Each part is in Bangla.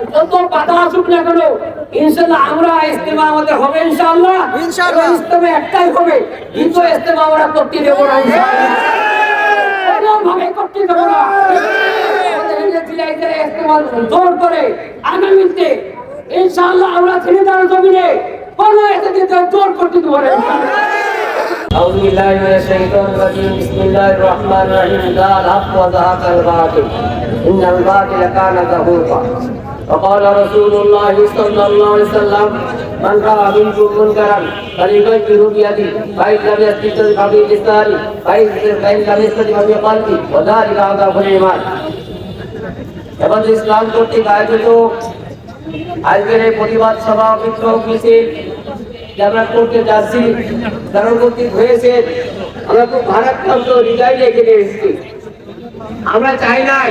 কত বাধা আসুক না কেন ইনশাল্লাহ আমরা ইস্তেমা আমাদের হবে ইনশাআল্লাহ ইনশাআল্লাহ। এবং ইস্তেমা একটাই হবে কিন্তু ইস্তেমা আমরা করতে দেবো না ইনশাআল্লাহ। কোনোভাবে করতে দেবো না আমাদের এই যে জিলাইতে ইস্তেমা জোর করে আগামীতে ইনশাআল্লাহ আমরা ত্রিদার জমিনে কোনো এতে দিতে জোর করতে দেবো না ইনশাআল্লাহ। أعوذ بالله من الشيطان الرجيم بسم الله الرحمن الرحيم قال الحق وزهق الباطل إن الباطل كان زهوقا وقال رسول الله صلى الله عليه وسلم من رأى منكم منكرا فليغيره بيده فإن لم يستطع فبلسانه فإن فإن لم يستطع فبقلبه وذلك أضعف الإيمان এবং ইসলাম কর্তৃক আয়োজিত আজকের এই প্রতিবাদ সভা বিক্ষোভ মিছিল যে আমরা করতে যাচ্ছি কারণ কর্তৃক হয়েছে আমরা খুব ভারাক্রান্ত হৃদয় রেখে এসেছি আমরা চাই নাই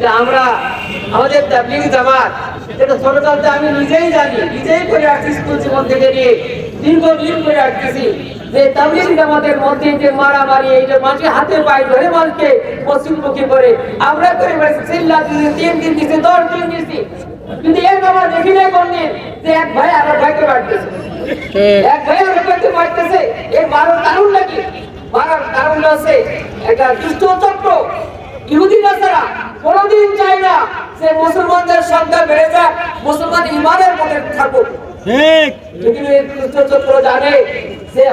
যে আমরা আমাদের তাবলিগ জামাত এটা ছোটকালতে আমি নিজেই জানি নিজেই করে আসছি স্কুল জীবন থেকে নিয়ে দীর্ঘদিন করে আসতেছি যে তাবলিগ জামাতের মধ্যে যে মারামারি এই যে মানুষের হাতে পায়ে ধরে মানুষকে পশ্চিমমুখী করে আমরা করে চিল্লা দিন তিন দিন দিচ্ছি দশ দিন দিচ্ছি কিন্তু এর আমরা দেখি নাই কোনদিন যে এক ভাই আর এক ভাইকে বাড়তেছে এক ভাই আর এক ভাইকে বাড়তেছে এর মারার কারণ নাকি? মারার কারণ আছে একটা দুষ্ট চক্র ইহুদি নাসারা কোনোদিন চায় না যে মুসলমানদের সংখ্যা বেড়ে যাক মুসলমান ইমানের মধ্যে থাকুক। চক্র জানে যে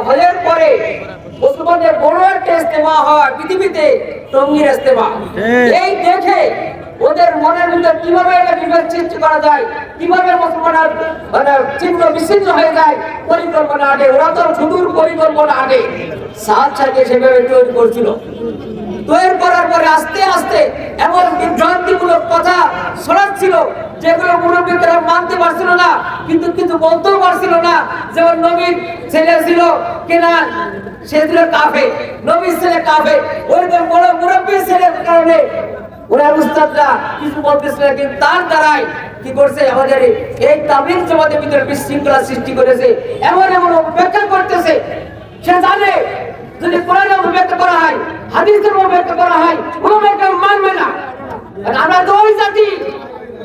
পরে মুসলমানদের বড় একটা ইস্তেমা হয় পৃথিবীতে টঙ্গির ইস্তেমা এই দেখে ওদের মনের ভিতর কীভাবে একটা বিভেদ সৃষ্টি করা যায় কীভাবে মুসলমানের মানে চিহ্ন বিচ্ছিন্ন হয়ে যায় পরিকল্পনা আগে ওরা তো সুদূর পরিকল্পনা আগে। সাত সাথে সেভাবে তৈরি করছিল। তৈরি করার পরে আস্তে আস্তে এমন যেগুলো মুরব্বীরা মানতে পারছিল না, কিন্তু কিন্তু বলতেও পারছিল না। যেমন নবীর ছেলে ছিল কেনা সে ছিল কাফে নবীর ছেলে কাফে ওইরকম বড় মুরব্বীর ছেলের কারণে ওরা উস্তাদরা কিছু বলতেছিল কিন্তু তার দ্বারাই কি করছে, আমাদের এই- তাবলিগ জমাতের ভিতরে বিশৃঙ্খলা সৃষ্টি করেছে, এমন এমন অপেক্ষা করতেছে। সে জানে, যদি কোরআনে অপব্যক্ত করা হয়, হাদিসের অপব্যক্ত করা হয় কোনো মানবে না। আমরা তো ওই জাতি।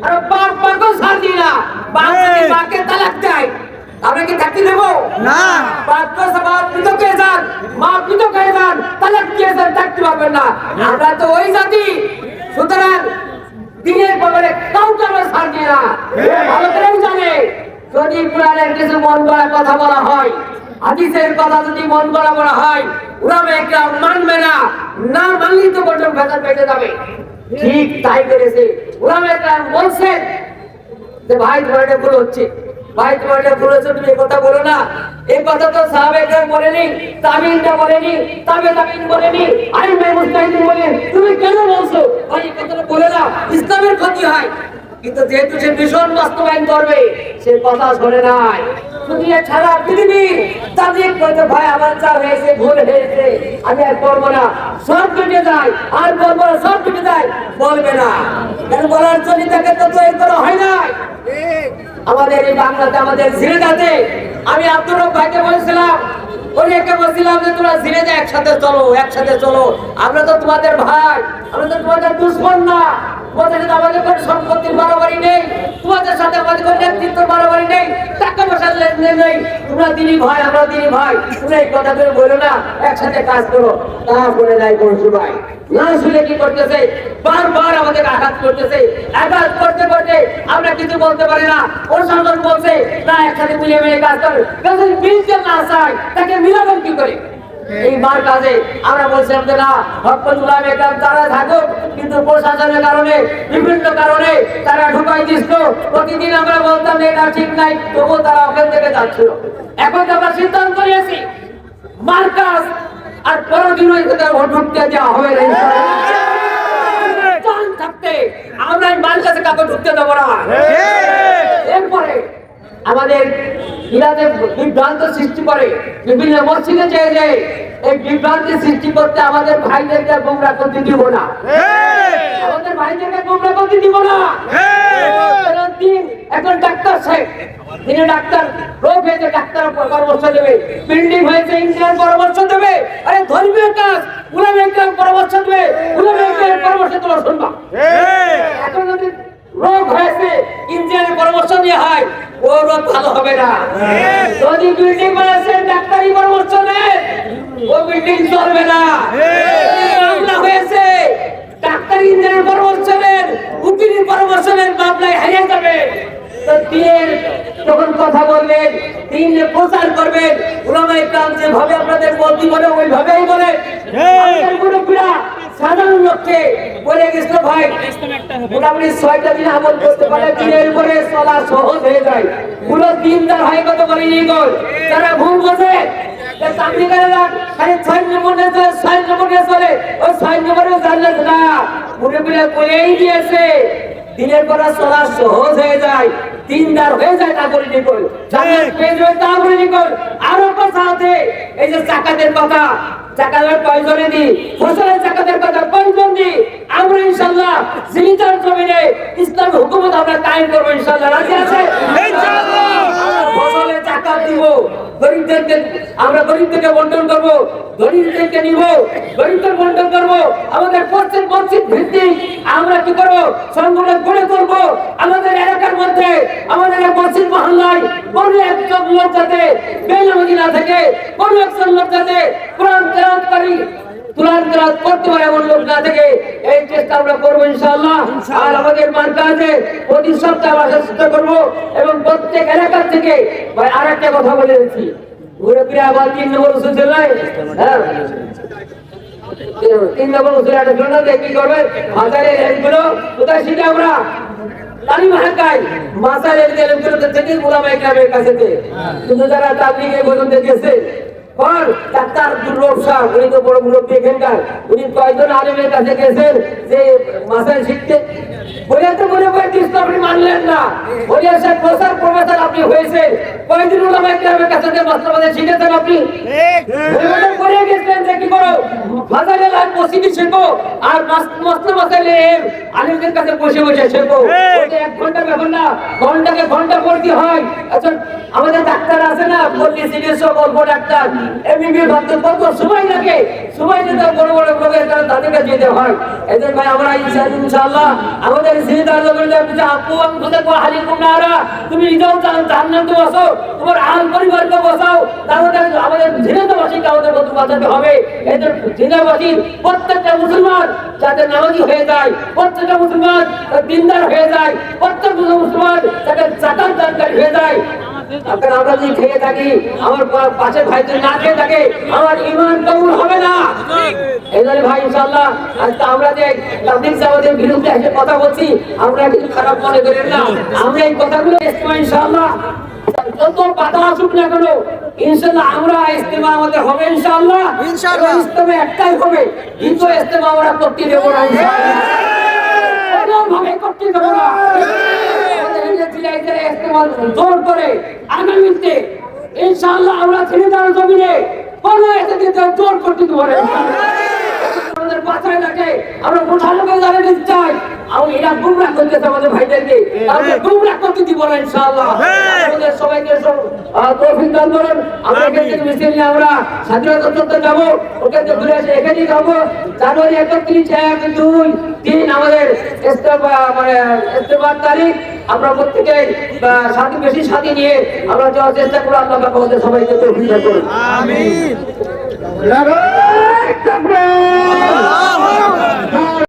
আর বাপ মাকেও ছাড় দিই না। বাপ মাকে তালাক দেয় আমরা কি থাকতে দেবো? না। বাপ তো পৃথক হয়ে যান মা হয়ে যান তালাক দিয়ে যান থাকতে পারবেন না। আমরা তো ওই জাতি। সুতরাং দিনের পরে কাউকে আমরা ছাড় দিই না। ভালো করেই জানে। যদি কোরআনের কিছু মন গড়া কথা বলা হয় হাদিসের কথা যদি মন গড়া বলা হয় ওরা একটা মানবে না। না মানলেই তো বটন ভেতর পেটে যাবে। ঠিক। তাই করেছে। বলছেন যে ভাই, তোমার এটা ভুল হচ্ছে। ভাই, তোমার ভুল হচ্ছে, তুমি কথা বলো না। এই কথা তো সাহাবেকরা বলেনি তামিলটা বলেনি, তাবে তামিল বলেনি আরে ভাই মুস্তাহিদিন বলেন। তুমি কেন বলছো? ভাই, এই কথাটা বলে না ইসলামের ক্ষতি হয়। কিন্তু যেহেতু সে ভীষণ বাস্তবায়ন করবে, সে কথা শোনে নাই। ছাড়া ভাই আমার যা আমি আর না। সব যায়, আর না, সব বলবে না। বলার তো হয় আমাদের আমাদের আমি ভাইকে বলছিলাম বলছিলাম যে তোমরা ঝিনেদা একসাথে চলো একসাথে চলো। আমরা তো তোমাদের ভাই, আমরা তো তোমাদের দুশ্মন না। আমাদের সম্পত্তির বাড়াবাড়ি নেই, তোমাদের সাথে আমাদের কোনো নেতৃত্ব বাড়াবাড়ি নেই, টাকা পয়সার নেই। তোমরা দিনী ভাই, আমরা দিনী ভাই। তোমরা কথা করে বলো না, একসাথে কাজ করো। বলে নাই কোন সময় না শুনে কি করতেছে? বারবার আমাদের আঘাত করতেছে। আঘাত করতে করতে আমরা কিছু বলতে পারি না। প্রশাসন বলছে, না, একসাথে মিলে মিলে কাজ করে। মিলতে না চায় তাকে মিলাবেন কি করে? এই মার কাজে আমরা বলছিলাম যে না হকতুল্লাহ তারা থাকুক কিন্তু প্রশাসনের কারণে বিভিন্ন কারণে তারা ঢুকাই দিচ্ছ প্রতিদিন আমরা বলতাম এটা ঠিক নাই তবুও তারা ওখান থেকে যাচ্ছিল। এখন আমরা সিদ্ধান্ত নিয়েছি মার কাজ আর এখানে ঢুকতে দেওয়া হবে থাকতে আমরা এই মার কাছে কাউকে ঢুকতে দেবো না। এরপরে আমাদের ইরাতে বিভ্রান্ত সৃষ্টি করে বিভিন্ন মসজিদে যায় এই বিভ্রান্তি সৃষ্টি করতে আমাদের ভাইদেরকে গোমরা করতে দিব না। আমাদের ভাইদেরকে গোমরা করতে দিব না। এখন ডাক্তার সাহেব। তিনি ডাক্তার রোগ হয়েছে ডাক্তার পরামর্শ দেবে। বিল্ডিং হয়েছে ইঞ্জিনিয়ার পরামর্শ দেবে। আরে ধর্মীয় কাজ উলামে পরামর্শ দেবে। উলামে কেরাম পরামর্শ তোমরা শুনবা। এখন যদি রোগ হয়েছে ইঞ্জিনিয়ারের পরামর্শ নিয়ে হয় ও রোগ ভালো হবে না। যদি বিল্ডিং বানাচ্ছেন ডাক্তারি পরামর্শ নেন ও বিল্ডিং চলবে না। মামলা হয়েছে ডাক্তারি ইঞ্জিনিয়ার পরামর্শ নেন উকিলের পরামর্শ নেন মামলায় হারিয়ে যাবে। তো দিনের যখন কথা বলবেন দিন প্রচার করবেন ওলামাই কাম যেভাবে আপনাদের বলতি বলে ওইভাবেই বলে। আমাদের মুরব্বীরা সাধারণ লোককে বলে গেছিল, ভাই, মোটামুটি ছয়টা দিন আমল করতে পারে, দিনের পরে চলা সহজ হয়ে যায়। পুরো দিনদার হয় কত বলে নিয়ে গল। যারা ভুল বোঝে খালি ছয় নম্বর নিয়ে চলে, ছয় ছয় নম্বরেও জানলে না। মুরব্বীরা বলেই দিয়েছে, দিনের পর চলা সহজ হয়ে যায়। দিনদার হয়ে যায় তা করে নিকল। জান্নাত পেয়ে যায় তা বলে নিকল। আরও কথা আছে। এই যে জাকাতের কথা জাকাতের প্রয়োজনে দি ফসলের জাকাতের কথা প্রয়োজন দি আমরা ইনশাআল্লাহ জীবিতার জমিনে ইসলাম হুকুমত আমরা কায়েম করব ইনশাআল্লাহ। রাজি আছে ইনশাআল্লাহ। ফসলের জাকাত দিব। গরিবদেরকে, আমরা গরিবদেরকে বন্টন করব গরিবদেরকে নিব, গরিবদের বন্টন করব, আমাদের প্রত্যেক মসজিদ ভিত্তিক আমরা কি করব? সংগঠন গড়ে তুলব। আমাদের এলাকার মধ্যে, আমাদের মসজিদ মহল্লায় কোনো একজন লোক যাতে বেনামাজি না থাকে কোনো একজন লোক যাতে কোরআন তেলাওয়াতকারী তেলাওয়াত করতে পারে এমন লোক না থেকে এই চেষ্টা আমরা করব ইনশাআল্লাহ। আর আমাদের মার্কা আছে প্রতি সপ্তাহে আমরা চেষ্টা করব এবং প্রত্যেক এলাকা থেকে ভাই আর একটা কথা বলে দিচ্ছি। ঘুরে ফিরে আবার তিন নম্বর ওষুধ হ্যাঁ? তিন নম্বর ওষুধ একটা কি করবে? হাজারের রেটগুলো কোথায় শিখে আমরা তারই ভাষায় মাসার এলগুলো থেকে গোলামাই গ্রামের কাছে কিন্তু যারা তাবলিগে পর্যন্ত গেছে পর ডাক্তার দুর্লভ শাহ উনি তো বড় মুরব্বী এখানকার। উনি কয়েকজন আলেমের কাছে গেছেন যে মাসায় শিখতে বলে তো মনে করে কৃষ্ণ আপনি মানলেন না। বলে সে প্রসার প্রফেসর আপনি হয়েছেন কয়েকদিন ওলামাই গ্রামের কাছে যে মাস্টারবাদে শিখেছেন আপনি? করে গেছেন যে কি করো? ফাজালে লাল মসজিদে শেখো আর মাস্টার মাসাইলে আলিমদের কাছে বসে বসে শেখো। এক। ঘণ্টা ব্যাপার না ঘন্টাকে ঘণ্টা পড়তে হয়। আচ্ছা আমাদের ডাক্তার আছে না বললি অল্প ডাক্তার। এমবিবিএস ভাবতে কত সময় লাগে সময় যেতে বড় বড় রোগের কারণে তাদের কাছে যেতে হয়। এদের ভাই, আমরা ইনশাআল্লাহ আমাদের সিনিদার লোকের কাছে আপু আমি কোথায় কোয়া হালি কুমনারা তুমি নিজেও জান জান্নাত বসো। তোমার আল পরিবারকে বসাও। তাহলে আমাদের ঝিনাইদহবাসীকে আমাদের মতো বাঁচাতে হবে। এদের ঝিনাইদহবাসী প্রত্যেকটা মুসলমান যাতে নামাজি হয়ে যায়, প্রত্যেকটা মুসলমান দিনদার হয়ে যায় প্রত্যেকটা মুসলমান যাতে জাকাত দানকারী হয়ে যায়। আপনারা আমরা যদি খেয়ে থাকি আমার পাশের ভাই যদি না খেয়ে থাকে আমার ইমান কবুল হবে না। এই জন্য ভাই ইনশাআল্লাহ আজকে আমরা যে তাবলিগ জামাতের বিরুদ্ধে এসে কথা বলছি আমরা কিছু খারাপ মনে করেন না। আমরা এই কথাগুলো ইস্তেমা ইনশাআল্লাহ। যত বাধা আসুক না কেন ইনশাআল্লাহ আমরা ইস্তেমা আমাদের হবে ইনশাআল্লাহ। ইনশাআল্লাহ। এবং ইস্তেমা একটাই হবে কিন্তু ইস্তেমা আমরা করতে দেবো না ইনশাআল্লাহ। কোনোভাবে করতে দেবো না আমাদের এই যে জিলাইদের ইস্তেমাল জোর করে। আগামীতে ইনশাআল্লাহ আমরা ছেড়ে দেওয়ার জমিনে কোনো এতে জোর করতে দেবো আমাদের বাঁচায় থাকে আমরা কোথাও লোকে জানিয়ে দিতে চাই। আমি এরা গুমরাহ করতেছে আমাদের ভাইদেরকে। আমরা গুমরাহ করতে দিব না ইনশাআল্লাহ। আমাদের সবাইকে তৌফিক দান করুন। আমরা এখান থেকে মিছিল নিয়ে আমরা স্বাধীনতা চত্বর যাব। ওখান থেকে ঘুরে এসে এখানেই যাব। জানুয়ারি একত্রিশ এক দুই তিন আমাদের ইস্তেফা মানে ইস্তেফার তারিখ। আমরা প্রত্যেকে সাথী বেশি সাথী নিয়ে আমরা যাওয়ার চেষ্টা করব। আল্লাহ আমাদের সবাইকে তৌফিক দান করুন।